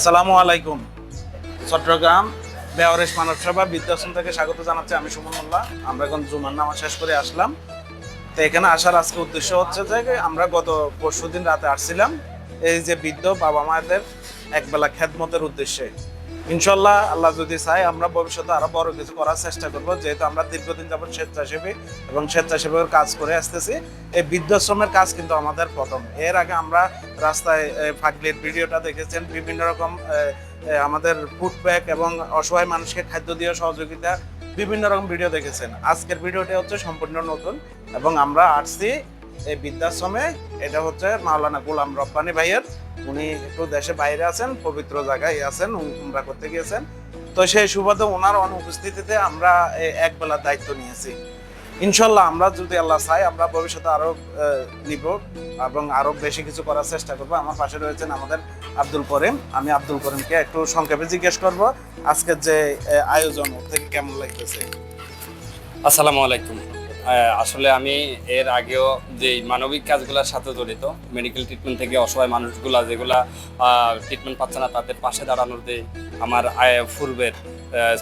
আসসালামু আলাইকুম। চট্টগ্রাম বেওয়ারেশ মানব সেবা বৃদ্ধাশ্রম থেকে স্বাগত জানাচ্ছি আমি সুমন মোল্লা। আমরা এখন জুমার নামা শেষ করে আসলাম। তো এখানে আসার আজকে উদ্দেশ্য হচ্ছে যে আমরা গত পরশু দিন রাতে আসছিলাম। এই যে বৃদ্ধ বাবা মায়েদের একবেলা খেদমতের উদ্দেশ্যে। ইনশাল্লাহ আল্লাহ যদি চাই আমরা ভবিষ্যতে আরও বড় কিছু করার চেষ্টা করব। যেহেতু আমরা দীর্ঘদিন যাবত স্বেচ্ছাসেবী এবং স্বেচ্ছাসেবকের কাজ করে আসতেছি, এই বৃদ্ধাশ্রমের কাজ কিন্তু আমাদের প্রথম। এর আগে আমরা রাস্তায় ফাগলির ভিডিওটা দেখেছেন। বিভিন্ন রকম আমাদের ফুড ব্যাগ এবং অসহায় মানুষকে খাদ্য দিয়ে সহযোগিতা, বিভিন্ন রকম ভিডিও দেখেছেন। আজকের ভিডিওটা হচ্ছে সম্পূর্ণ নতুন এবং আমরা আসছি এই বৃদ্ধাশ্রমে এটা হচ্ছে মাওলানা গোলাম রব্বানি ভাইয়ের। উনি একটু দেশে বাইরে আছেন পবিত্র জায়গায় আছেন উম- উমরা করতে গিয়েছেন। তো সেই সুবাদে ওনার অনুপস্থিতিতে আমরা এক বেলার দায়িত্ব নিয়েছি। ইনশাল্লাহ আমরা যদি আল্লাহ চাই আমরা ভবিষ্যতে আরও আহ, নিব এবং আরও বেশি কিছু করার চেষ্টা করব। আমার পাশে রয়েছেন আমাদের আব্দুল করিম। আমি আব্দুল করিমকে একটু সংক্ষেপে জিজ্ঞেস করব আজকের যে আয়োজন থেকে কেমন লাগতেছে? আসসালামু আলাইকুম। আসলে আমি এর আগেও যে মানবিক কাজগুলোর সাথে জড়িত মেডিকেল ট্রিটমেন্ট থেকে অসহায় মানুষগুলা যেগুলা ট্রিটমেন্ট পাচ্ছে না, তাদের পাশে দাঁড়ানোর যে আমার পূর্বের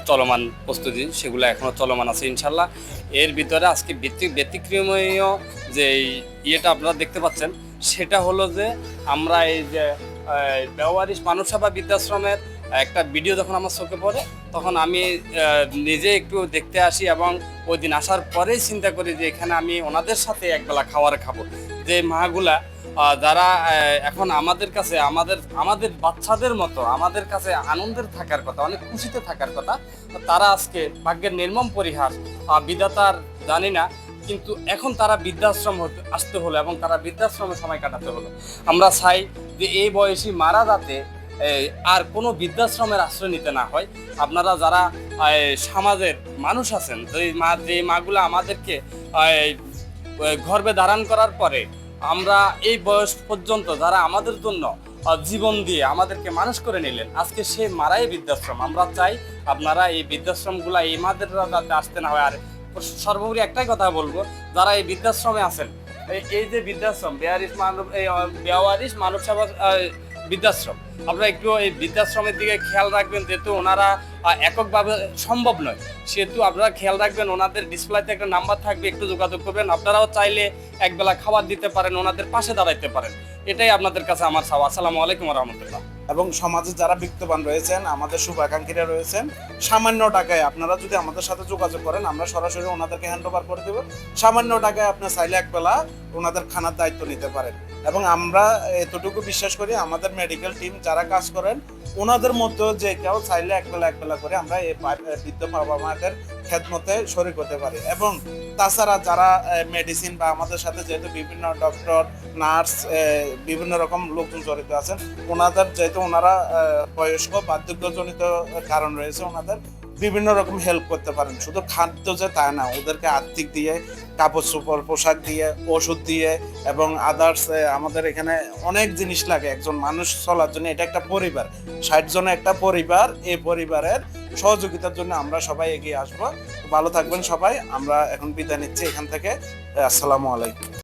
চলমান প্রস্তুতি, সেগুলো এখনও চলমান আছে ইনশাল্লাহ। এর ভিতরে আজকে ব্যতি- ব্যতিক্রমীয় যে ইয়েটা আপনারা দেখতে পাচ্ছেন, সেটা হলো যে আমরা এই যে ব্যবহারিক মানুষ সেবা বৃদ্ধাশ্রমের একটা ভিডিও যখন আমার চোখে পড়ে, তখন আমি নিজে একটু দেখতে আসি এবং ওই দিন আসার পরেই চিন্তা করি যে এখানে আমি ওনাদের সাথে একবেলা খাবার খাব। যে মাগুলা যারা এখন আমাদের কাছে, আমাদের আমাদের বাচ্চাদের মতো, আমাদের কাছে আনন্দের থাকার কথা, অনেক খুশিতে থাকার কথা, তারা আজকে ভাগ্যের নির্মম পরিহার বিধাতার জানি না, কিন্তু এখন তারা বৃদ্ধাশ্রম হতে, আসতে হলো এবং তারা বৃদ্ধাশ্রমে সময় কাটাতে হলো। আমরা চাই যে এই বয়সী মারা যাতে আর কোনো বৃদ্ধাশ্রমের আশ্রয় নিতে না হয়। আপনারা যারা সমাজের মানুষ আছেন যে মা যে মাগুলো আমাদেরকে গর্ভে ধারণ করার পরে আমরা এই বয়স পর্যন্ত যারা আমাদের জন্য জীবন দিয়ে আমাদেরকে মানুষ করে নিলেন আজকে সে মারাই বৃদ্ধাশ্রম। আমরা চাই আপনারা এই বৃদ্ধাশ্রমগুলা এই মাদের যাতে আসতে না হয়। আর সর্বোপরি একটাই কথা বলব যারা এই বৃদ্ধাশ্রমে আছেন এই- যে বৃদ্ধাশ্রম বেয়ারিশ মানব এই আহ, বেওয়ারিশ মানব সেবা বৃদ্ধাশ্রম। আপনারা একটু এই বৃদ্ধাশ্রমের দিকে খেয়াল রাখবেন যেহেতু ওনারা এককভাবে সম্ভব নয়। সেহেতু আপনারা খেয়াল রাখবেন, ওনাদের ডিসপ্লেতে একটা নাম্বার থাকবে, একটু যোগাযোগ করবেন। আপনারাও চাইলে একবেলা খাবার দিতে পারেন, ওনাদের পাশে দাঁড়াইতে পারেন। এটাই আপনাদের কাছে আমার চাওয়া। আসসালামু আলাইকুম রহমতুল্লাহ। এবং সমাজে যারা বিত্তবান রয়েছেন, আমাদের শুভাকাঙ্ক্ষীরা রয়েছেন, সামান্য টাকায় আপনারা যদি আমাদের সাথে যোগাযোগ করেন, আমরা সরাসরি ওনাদেরকে হ্যান্ড ওভার করে দেবো। সামান্য টাকায় আপনার চাইলে একবেলা ওনাদের খানার দায়িত্ব নিতে পারেন। এবং আমরা এতটুকু বিশ্বাস করি, আমাদের মেডিকেল টিম যারা কাজ করেন ওনাদের মতো যে কেউ চাইলে একবেলা একবেলা করে আমরা এই বৃদ্ধ বাবা মাদের খেদমতে শরীর করতে পারি। এবং তাছাড়া যারা মেডিসিন বা আমাদের সাথে যেহেতু বিভিন্ন ডক্টর নার্স বিভিন্ন রকম লোকজন জড়িত আছেন, ওনাদের যেহেতু ওনারা বয়স্ক, বার্ধক্যজনিত কারণ রয়েছে ওনাদের বিভিন্ন রকম হেল্প করতে পারেন। শুধু খাদ্য যে তা না, ওদেরকে আর্থিক দিয়ে, কাপড় চোপড়, পোশাক দিয়ে, ওষুধ দিয়ে এবং আদার্স আমাদের এখানে অনেক জিনিস লাগে। একজন মানুষ চলার জন্য এটা একটা পরিবার। ষাট জনের একটা পরিবার এই পরিবারের সহযোগিতার জন্য আমরা সবাই এগিয়ে আসব। ভালো থাকবেন সবাই, আমরা এখন বিদায় নিচ্ছি এখান থেকে। আসসালামু আলাইকুম।